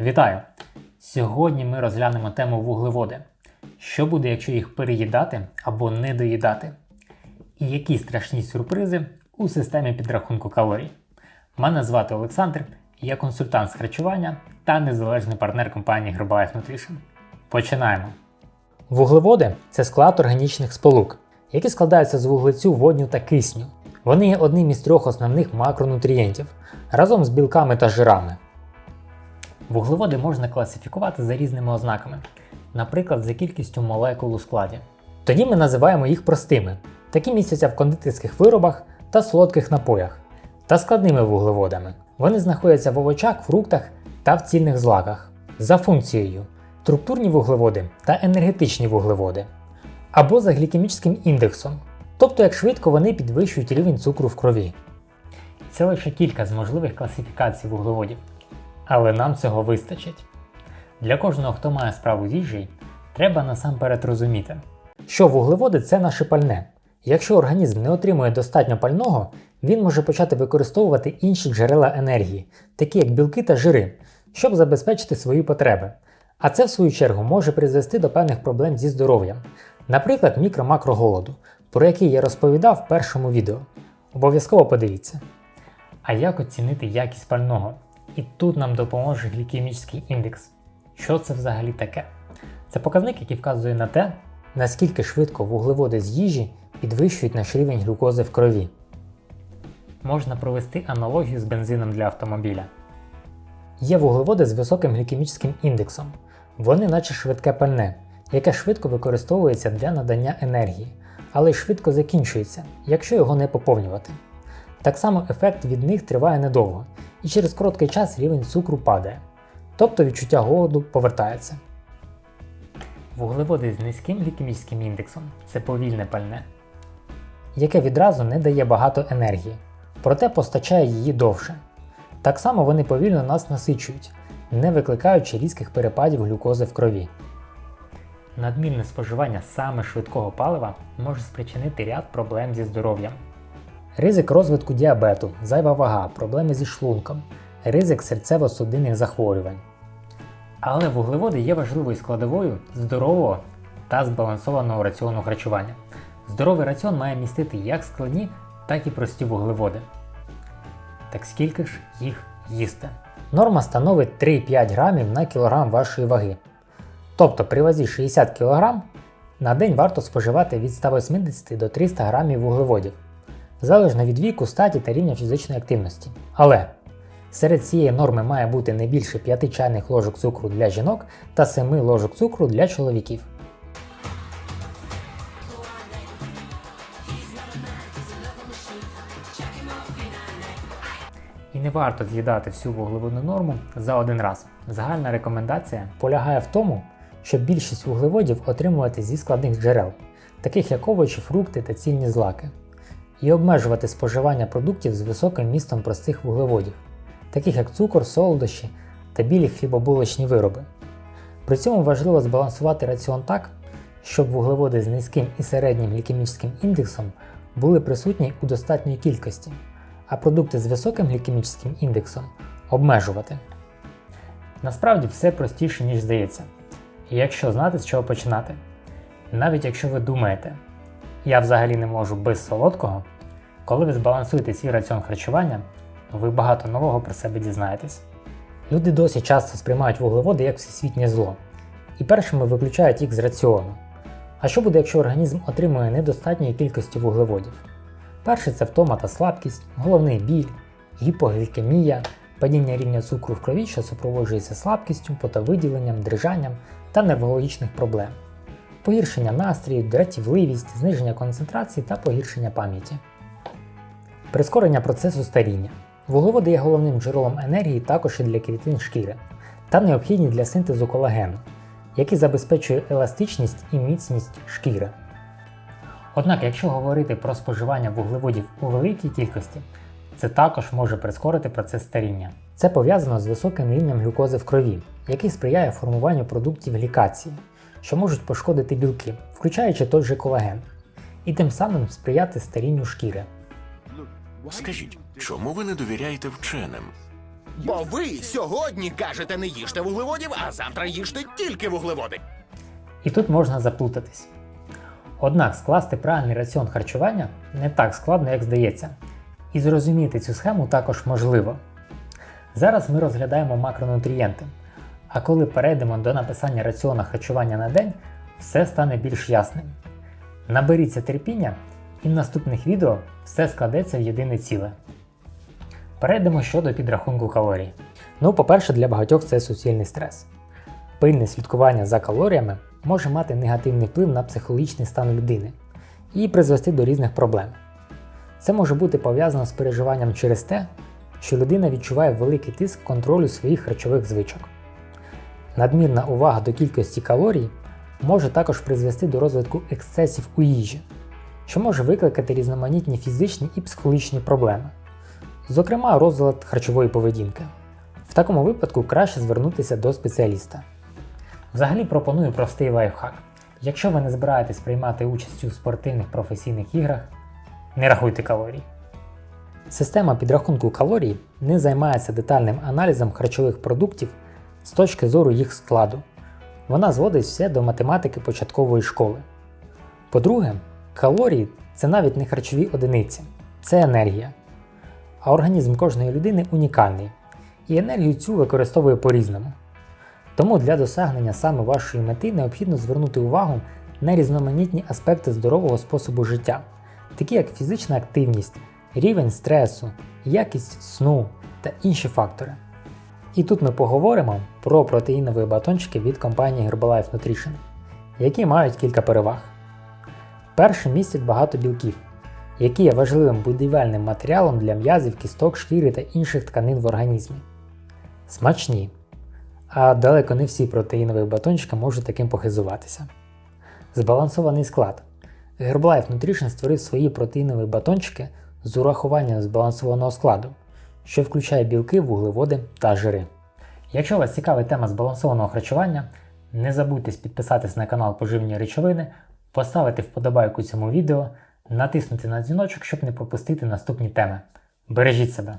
Вітаю! Сьогодні ми розглянемо тему вуглеводи. Що буде, якщо їх переїдати або не доїдати? І які страшні сюрпризи у системі підрахунку калорій. Мене звати Олександр, я консультант з харчування та незалежний партнер компанії Herbalife Nutrition. Починаємо. Вуглеводи це склад органічних сполук, які складаються з вуглецю, водню та кисню. Вони є одним із трьох основних макронутрієнтів разом з білками та жирами. Вуглеводи можна класифікувати за різними ознаками, наприклад, за кількістю молекул у складі. Тоді ми називаємо їх простими, такі містяться в кондитерських виробах та солодких напоях, та складними вуглеводами. Вони знаходяться в овочах, фруктах та в цільних злаках. За функцією структурні вуглеводи та енергетичні вуглеводи, або за глікемічним індексом, тобто як швидко вони підвищують рівень цукру в крові. Це лише кілька з можливих класифікацій вуглеводів, але нам цього вистачить. Для кожного, хто має справу з їжею, треба насамперед розуміти, що вуглеводи це наше пальне. Якщо організм не отримує достатньо пального, він може почати використовувати інші джерела енергії, такі як білки та жири, щоб забезпечити свої потреби. А це, в свою чергу, може призвести до певних проблем зі здоров'ям, наприклад, мікро-макроголоду, про який я розповідав в першому відео. Обов'язково подивіться. А як оцінити якість пального? І тут нам допоможе глікемічний індекс. Що це взагалі таке? Це показник, який вказує на те, наскільки швидко вуглеводи з їжі підвищують наш рівень глюкози в крові. Можна провести аналогію з бензином для автомобіля. Є вуглеводи з високим глікемічним індексом. Вони наче швидке пальне, яке швидко використовується для надання енергії, але й швидко закінчується, якщо його не поповнювати. Так само ефект від них триває недовго, і через короткий час рівень цукру падає, тобто відчуття голоду повертається. Вуглеводи з низьким глікемічним індексом це повільне пальне, яке відразу не дає багато енергії, проте постачає її довше. Так само вони повільно нас насичують, не викликаючи різких перепадів глюкози в крові. Надмірне споживання саме швидкого палива може спричинити ряд проблем зі здоров'ям. Ризик розвитку діабету, зайва вага, проблеми зі шлунком, ризик серцево-судинних захворювань. Але вуглеводи є важливою складовою здорового та збалансованого раціону харчування. Здоровий раціон має містити як складні, так і прості вуглеводи. Так скільки ж їх їсти? Норма становить 3-5 грамів на кілограм вашої ваги. Тобто при вазі 60 кг на день варто споживати від 180 до 300 грамів вуглеводів, залежно від віку, статі та рівня фізичної активності. Але серед цієї норми має бути не більше 5 чайних ложок цукру для жінок та 7 ложок цукру для чоловіків. І не варто з'їдати всю вуглеводну норму за один раз. Загальна рекомендація полягає в тому, щоб більшість вуглеводів отримувати зі складних джерел, таких як овочі, фрукти та цільні злаки, і обмежувати споживання продуктів з високим містом простих вуглеводів, таких як цукор, солодощі та білі хлібобулочні вироби. При цьому важливо збалансувати раціон так, щоб вуглеводи з низьким і середнім глікемічним індексом були присутні у достатньої кількості а продукти з високим глікемічним індексом обмежувати. Насправді все простіше, ніж здається. І якщо знати, з чого починати. Навіть якщо ви думаєте, я взагалі не можу без солодкого, коли ви збалансуєте свій раціон харчування, ви багато нового про себе дізнаєтесь. Люди досі часто сприймають вуглеводи як всесвітнє зло, і першими виключають їх з раціону. А що буде, якщо організм отримує недостатньої кількості вуглеводів? Перше це втома та слабкість, головний біль, гіпоглікемія, падіння рівня цукру в крові, що супроводжується слабкістю, потовиділенням, дрижанням та неврологічних проблем, погіршення настрію, дратівливість, зниження концентрації та погіршення пам'яті. Прискорення процесу старіння. Вуглеводи є головним джерелом енергії також і для клітин шкіри та необхідні для синтезу колагену, який забезпечує еластичність і міцність шкіри. Однак, якщо говорити про споживання вуглеводів у великій кількості, це також може прискорити процес старіння. Це пов'язано з високим рівнем глюкози в крові, який сприяє формуванню продуктів глікації, що можуть пошкодити білки, включаючи той же колаген, і тим самим сприяти старінню шкіри. Скажіть, чому ви не довіряєте вченим? Бо ви сьогодні кажете не їжте вуглеводів, а завтра їжте тільки вуглеводи. І тут можна заплутатись. Однак скласти правильний раціон харчування не так складно, як здається, і зрозуміти цю схему також можливо. Зараз ми розглядаємо макронутрієнти, а коли перейдемо до написання раціона харчування на день, все стане більш ясним. Наберіться терпіння, і в наступних відео все складеться в єдине ціле. Перейдемо щодо підрахунку калорій. Ну, по-перше, для багатьох це суцільний стрес. Пильне слідкування за калоріями може мати негативний вплив на психологічний стан людини і призвести до різних проблем. Це може бути пов'язано з переживанням через те, що людина відчуває великий тиск контролю своїх харчових звичок. Надмірна увага до кількості калорій може також призвести до розвитку ексцесів у їжі, що може викликати різноманітні фізичні і психологічні проблеми, зокрема розлад харчової поведінки. В такому випадку краще звернутися до спеціаліста. Взагалі пропоную простий лайфхак. Якщо ви не збираєтесь приймати участь у спортивних професійних іграх, не рахуйте калорій. Система підрахунку калорій не займається детальним аналізом харчових продуктів з точки зору їх складу. Вона зводить все до математики початкової школи. По-друге, калорії це навіть не харчові одиниці, це енергія. А організм кожної людини унікальний, і енергію цю використовує по-різному. Тому для досягнення саме вашої мети необхідно звернути увагу на різноманітні аспекти здорового способу життя, такі як фізична активність, рівень стресу, якість сну та інші фактори. І тут ми поговоримо про протеїнові батончики від компанії Herbalife Nutrition, які мають кілька переваг. Перший містять багато білків, які є важливим будівельним матеріалом для м'язів, кісток, шкіри та інших тканин в організмі. Смачні. А далеко не всі протеїнові батончики можуть таким похизуватися. Збалансований склад. Herbalife Nutrition створив свої протеїнові батончики з урахуванням збалансованого складу, що включає білки, вуглеводи та жири. Якщо вас цікавить тема збалансованого харчування, не забудьте підписатись на канал Поживні речовини, поставити вподобайку цьому відео, натиснути на дзвіночок, щоб не пропустити наступні теми. Бережіть себе!